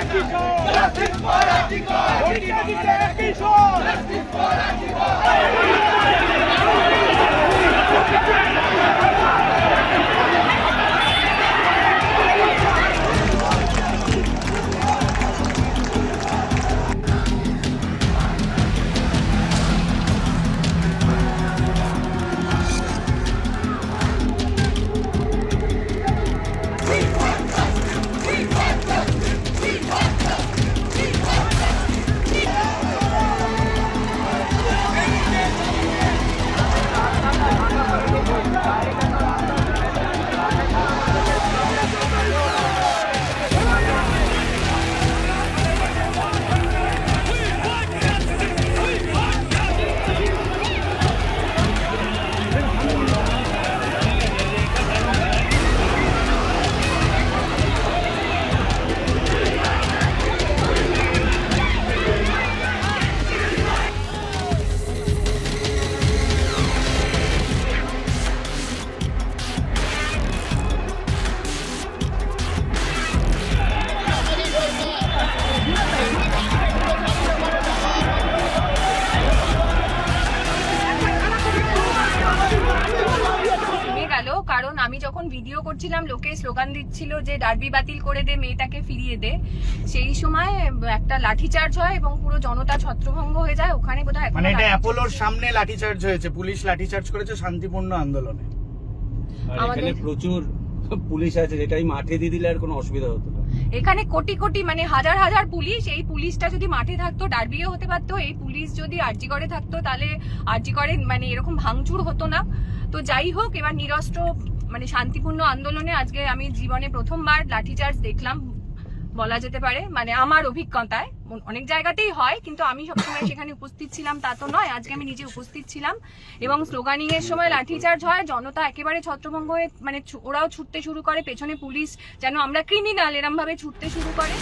Chico! ¡Racing fuera! যখন video করছিলাম লোকে স্লোগান দিচ্ছিল যে ডার্বি বাতিল করে দে মেয়েটাকে ফিরিয়ে দে। সেই সময় একটা লাঠিচার্জ হয় এবং পুরো জনতা ছত্রভঙ্গ হয়ে যায়। ওখানে বোধহয় এখনও মানে এটা লাঠি- অ্যাপোলোর সামনে লাঠিচার্জ হয়েছে। পুলিশ লাঠিচার্জ করেছে শান্তিপূর্ণ আন্দোলনে। এখানে প্রচুর পুলিশ আছে যেটাই মাঠে দিয়ে দিলে আর কোনো অসুবিধা হতো না। এখানে কোটি কোটি মানে হাজার হাজার পুলিশ এই পুলিশটা যদি মাঠে থাকতো ডার্বিও হতে পারতো। এই পুলিশ যদি আরজি করে থাকতো তাহলে আরজি করে মানে এরকম ভাঙচুর হতো না। তো যাই হোক এবার নিরস্ত্র মানে শান্তিপূর্ণ আন্দোলনে আজকে আমি জীবনে প্রথমবার লাঠিচার্জ দেখলাম, বলা যেতে পারে মানে আমার অভিজ্ঞতায়। অনেক জায়গাতেই হয়, কিন্তু আমি সবসময় সেখানে উপস্থিত ছিলাম, তা তো নয়, আজকে আমি নিজে উপস্থিত ছিলাম। এবং স্লোগানিং এর সময় লাঠিচার্জ হয়, জনতা একেবারে ছত্রভঙ্গ হয়ে মানে ওরাও ছুটতে শুরু করে, পেছনে পুলিশ যেন আমরা ক্রিমিনাল এরম ভাবে ছুটতে শুরু করে।